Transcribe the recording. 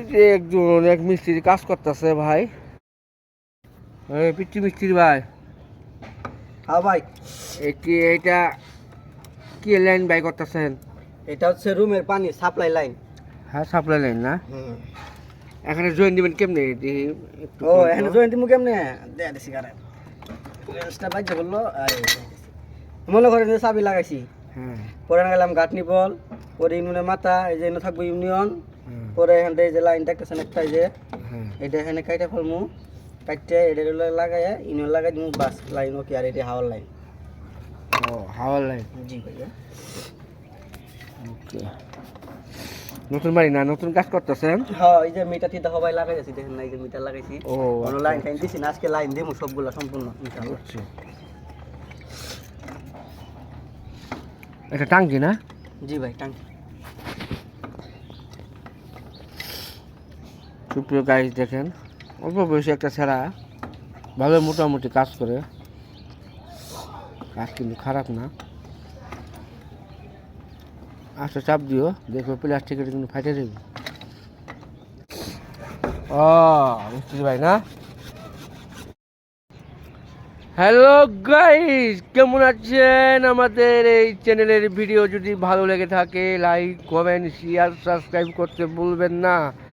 ওই যে একজন এক মিস্ত্রি কাজ করতেছে ভাই। পিচ্ছি মিস্ত্রি ভাই। হ্যাঁ ভাই। এটি এটা কি লাইন বাই করতেছেন? এটা হচ্ছে রুমের পানি সাপ্লাই লাইন হ্যাঁ সাপ্লাই লাইন না? এখানে জয়েন দিবেন কেমনে? ও এখানে জয়ন্তী মুখ কেমনে? দেয়া দিছি কারে। আর এই যে। মনে করেন যে চাবি লাগাইছি। হ্যাঁ। পরে গেলাম গাঁটনি বল পরে ইউনিয়নের মাথা এই যে থাকব ইউনিয়ন। পরে এখান থেকে যে লাইনটা একটা একটা যে হ্যাঁ। এটা এখানে কাইটা ফেলমু কাটতে এটা লাগাই ইউনিয়ন লাগাই দিমু বাস লাইন ওকে আর এটা হাওয়ার লাইন। ও হাওয়ার লাইন। জি ভাইয়া। ওকে। নতুন বাড়ি না নতুন কাজ করতেছেন? হ্যাঁ এই যে মিটার টিটা সবাই লাগাই যাচ্ছি দেখেন না এই যে মিটার লাগাইছি। ও কোনো আচ্ছা, লাইন টাইন দিছি না আজকে লাইন দিমু সবগুলা সম্পূর্ণ ইনশাআল্লাহ। এটা টাঙ্কি না? জি ভাই টাঙ্কি। সুপ্রিয় গাইজ দেখেন, অল্প বয়সী একটা ছেঁড়া ভালো মোটামুটি কাজ করে। কাজ কিন্তু খারাপ না। আচ্ছা চাপ দিও দেখো প্লাস্টিকের কিন্তু ফাটে দেবে। ও, মিস্ত্রি ভাই না? হ্যালো গাইস কেমন আছেন আমাদের এই চ্যানেলের ভিডিও যদি ভালো লেগে থাকে লাইক কমেন্ট শেয়ার সাবস্ক্রাইব করতে ভুলবেন না।